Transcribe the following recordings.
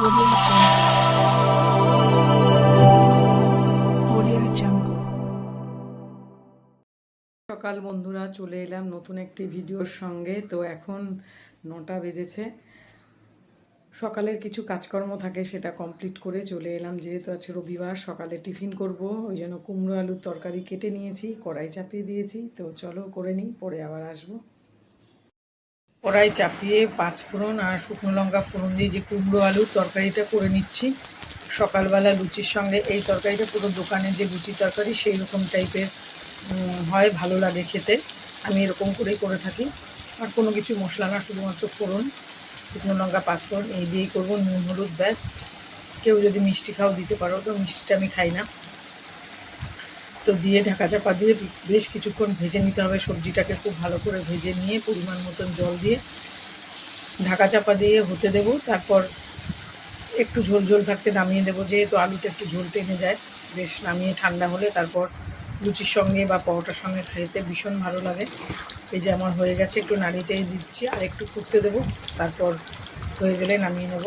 সকাল বন্ধুরা, চলে এলাম নতুন একটি ভিডিওর সঙ্গে। তো এখন নটা বেজেছে। সকালের কিছু কাজকর্ম থাকে, সেটা কমপ্লিট করে চলে এলাম। যেহেতু আছে রবিবার, সকালে টিফিন করব, ওই জন্য কুমড়ো আলুর তরকারি কেটে নিয়েছি, কড়াই চাপিয়ে দিয়েছি। তো চলো করে নিই, পরে আবার আসব। কড়াই চাপিয়ে পাঁচ ফোড়ন আর শুকনো লঙ্কা ফোড়ন দিয়ে যে কুমড়ো আলুর তরকারিটা করে নিচ্ছি। সকালবেলা লুচির সঙ্গে এই তরকারিটা পুরো দোকানের যে লুচি তরকারি সেই রকম টাইপের হয়, ভালো লাগে খেতে। আমি এরকম করেই করে থাকি। আর কোনো কিছু মশলা না, শুধুমাত্র ফোড়ন, শুকনো লঙ্কা, পাঁচ ফোড়ন, এই দিয়েই করব, নুন, হলুদ, ব্যাস। কেউ যদি মিষ্টি খাও দিতে পারো, তো মিষ্টিটা আমি খাই না। তো দিয়ে ঢাকা চাপা দিয়ে বেশ কিছুক্ষণ ভেজে নিতে হবে। সবজিটাকে খুব ভালো করে ভেজে নিয়ে পরিমাণ মতন জল দিয়ে ঢাকা চাপা দিয়ে হতে দেব। তারপর একটু ঝোল ঝোল থাকতে নামিয়ে দেবো, যেহেতু আলুতে একটু ঝোল টেনে যায়। বেশ নামিয়ে ঠান্ডা হলে তারপর লুচির সঙ্গে বা পরোটার সঙ্গে খেতে ভীষণ ভালো লাগে। এই যে আমার হয়ে গেছে, একটু নাড়িয়ে চাড়িয়ে দিচ্ছি আর একটু ফুটতে দেবো। তারপর হয়ে গেলে নামিয়ে নেব।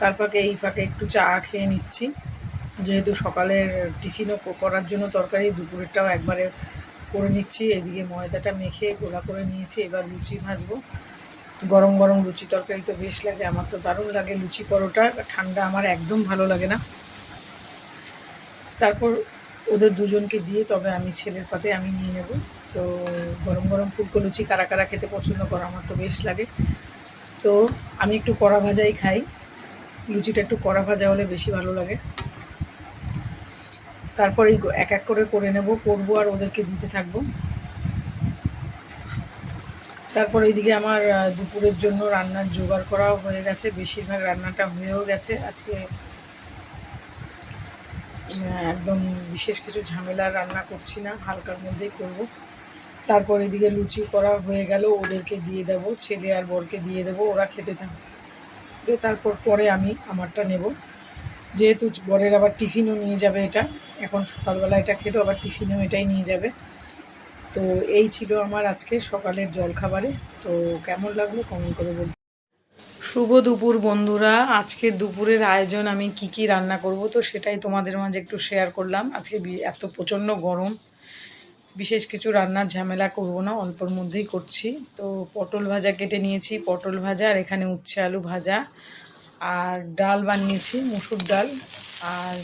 তার ফাঁকে এই ফাঁকে একটু চা খেয়ে নিচ্ছি। যেহেতু সকালের টিফিনও করার জন্য তরকারি, দুপুরেরটাও একবারে করে নিচ্ছি। এদিকে ময়দাটা মেখে গোলা করে নিয়েছি, এবার লুচি ভাজবো। গরম গরম লুচি তরকারি তো বেশ লাগে, আমার তো দারুণ লাগে লুচি পরোটা, ঠান্ডা আমার একদম ভালো লাগে না। তারপর ওদের দুজনকে দিয়ে তবে আমি ছেলের পাতে আমি নিয়ে নেব। তো গরম গরম ফুলকো লুচি কারা কারা খেতে পছন্দ করে আমার তো বেশ লাগে। তো আমি একটু কড়া ভাজাই খাই, লুচিটা একটু কড়া ভাজা হলে বেশি ভালো লাগে। তারপরে এক এক করে করে নেব, করব আর ওদেরকে দিতে থাকব। তারপর এইদিকে আমার দুপুরের জন্য রান্নার জোগাড় করাও হয়ে গেছে। বেশিরভাগ রান্নাটা হয়েও গেছে। আজকে একদম বিশেষ কিছু ঝামেলা রান্না করছি না, হালকার মধ্যেই করব। তারপর এদিকে লুচি করা হয়ে গেল, ওদেরকে দিয়ে দেব, ছেলে আর বরকে দিয়ে দেব, ওরা খেতে থাকবে তারপর পরে আমি আমারটা নেব। যেহেতু বরের আবার টিফিনও নিয়ে যাবে এটা। এখন সকালবেলা এটা খেলো, আবার টিফিনেও এটাই নিয়ে যাবে। তো এই ছিল আমার আজকে সকালের জলখাবারে। তো কেমন লাগল কমেন্ট করে বলুন শুভ দুপুর বন্ধুরা। আজকে দুপুরের আয়োজন আমি কি কি রান্না করব তো সেটাই তোমাদের মাঝে একটু শেয়ার করলাম। আজকে এত প্রচণ্ড গরম। বিশেষ কিছু রান্নার ঝামেলা করব না, অল্পর মধ্যেই করছি। তো পটল ভাজা কেটে নিয়েছি। পটল ভাজা আর এখানে উচ্ছে আলু ভাজা। আর ডাল বানিয়েছি, মুসুর ডাল। আর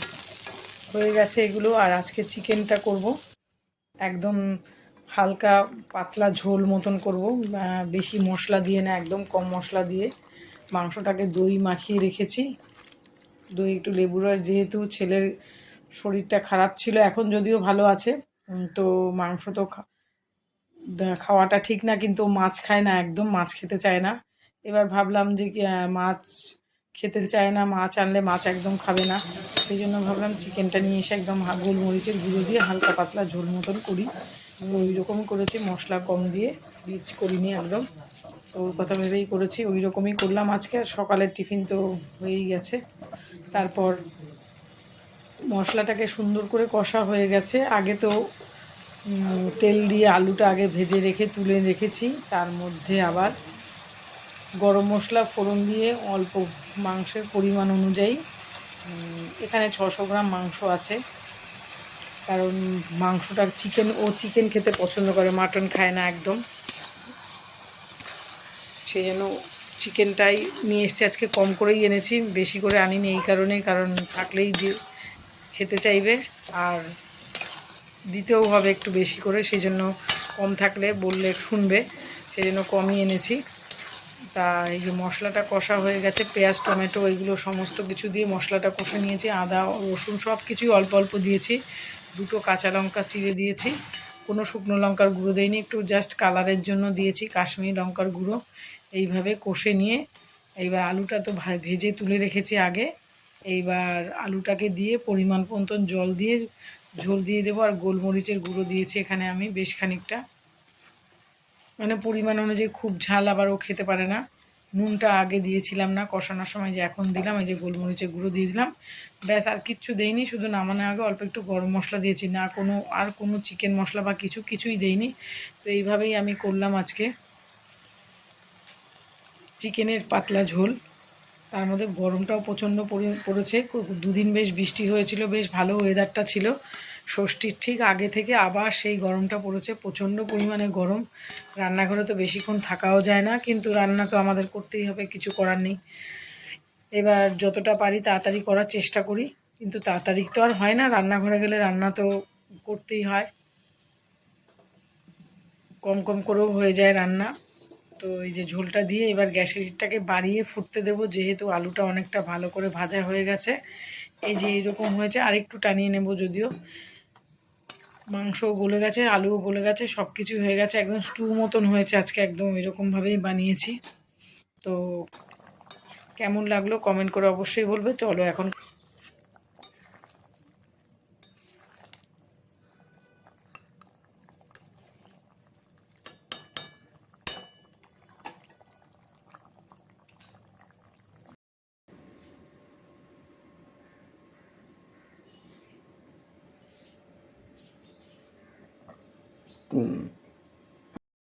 হয়ে গেছে এগুলো, আর আজকে চিকেনটা করব। একদম হালকা পাতলা ঝোল মতন করব। বেশি মশলা দিয়ে না, একদম কম মশলা দিয়ে। মাংসটাকে দই মাখিয়ে রেখেছি। দই একটু লেবু রস, যেহেতু ছেলের শরীরটা খারাপ ছিল, এখন যদিও ভালো আছে। তো মাংস তো খাওয়াটা ঠিক না, কিন্তু মাছ খায় না, একদম মাছ খেতে চায় না। এবার ভাবলাম যে মাছ খেতে চায় না, মাছ আনলে মাছ একদম খাবে না। সেই জন্য ভাবলাম চিকেনটা নিয়ে এসে একদম গোলমরিচের গুঁড়ো দিয়ে হালকা পাতলা ঝোল মতন করি। ওই রকম করেছি, মশলা কম দিয়ে রিচ করিনি একদম। তো ওর কথা ভেবেই করেছি, ওই রকমই করলাম আজকে। আর সকালের টিফিন তো হয়েই গেছে। তারপর মশলাটাকে সুন্দর করে কষা হয়ে গেছে। আগে তো তেল দিয়ে আলুটা আগে ভেজে রেখে, তুলে রেখেছি। তার মধ্যে আবার গরম মশলা, ফোড়ন দিয়ে অল্প মাংসের পরিমাণ অনুযায়ী এখানে ছশো গ্রাম মাংস আছে। কারণ মাংসটা চিকেন, ও চিকেন খেতে পছন্দ করে, মাটন খায় না একদম। সেই জন্য চিকেনটাই নিয়ে এসেছি, আজকে কম করেই এনেছি, বেশি করে আনিনি এই কারণেই কারণ থাকলেই যে খেতে চাইবে, আর দিতেও হবে একটু বেশি করে, সেই জন্য কম থাকলে বললে শুনবে, সেই জন্য কমই এনেছি। তা এই যে মশলাটা কষা হয়ে গেছে, পেঁয়াজ, টমেটো এগুলো সমস্ত কিছু দিয়ে মশলাটা কষে নিয়েছি, আদা, রসুন সব কিছুই অল্প অল্প দিয়েছি। দুটো কাঁচা লঙ্কা চিড়ে দিয়েছি, কোনো শুকনো লঙ্কার গুঁড়ো দেয়নি একটু জাস্ট কালারের জন্য দিয়েছি, কাশ্মীরি লঙ্কার গুঁড়ো। এইভাবে কষে নিয়ে এইবার আলুটা তো ভেজে তুলে রেখেছি আগে। এইবার আলুটাকে দিয়ে পরিমাণ মতন জল দিয়ে, ঝোল দিয়ে দেবো, আর গোলমরিচের গুঁড়ো দিয়েছি এখানে আমি বেশ খানিকটা। মানে পরিমাণ অনুযায়ী খুব ঝাল আবার ও খেতে পারে না। নুনটা আগে দিয়েছিলাম না, কষানোর সময় যে এখন দিলাম, এই যে গোলমরিচের গুঁড়ো দিয়ে দিলাম। ব্যাস, আর কিচ্ছু দেইনি, শুধু নামানোর আগে অল্প একটু গরম মশলা দিয়েছি। না কোনো, আর কোনো চিকেন মশলা বা কিছু, কিছুই দেইনি। তো এইভাবেই আমি করলাম আজকে। চিকেনের পাতলা ঝোল। তার মধ্যে গরমটাও প্রচণ্ড পরি- পড়েছে। দুদিন বেশ বৃষ্টি হয়েছিল, বেশ ভালো ওয়েদারটা ছিল। ষষ্ঠীর ঠিক আগে থেকে আবার সেই গরমটা পড়েছে, প্রচণ্ড পরিমাণে গরম। রান্নাঘরে তো বেশিক্ষণ থাকাও যায় না, কিন্তু রান্না তো আমাদের করতেই হবে, কিছু করার নেই। এবার যতটা পারি তাড়াতাড়ি করার চেষ্টা করি, কিন্তু তাড়াতাড়ি তো আর হয় না, রান্নাঘরে গেলে রান্না তো করতেই হয়। কম কম করেও হয়ে যায় রান্না। তো এই যে ঝোলটা দিয়ে এবার গ্যাসেরটাকে বাড়িয়ে ফুটতে দেবো, যেহেতু আলুটা অনেকটা ভালো করে ভাজা হয়ে গেছে। এই যে এরকম হয়েছে, আরেকটু টানিয়ে নেব যদিও। মাংসও গলে গেছে, আলুও গলে গেছে সব কিছু হয়ে গেছে। একদম স্টু মতন হয়েছে আজকে, একদম এরকমভাবেই বানিয়েছি। তো কেমন লাগল কমেন্ট করে অবশ্যই বলবে। চলো এখন 嗯。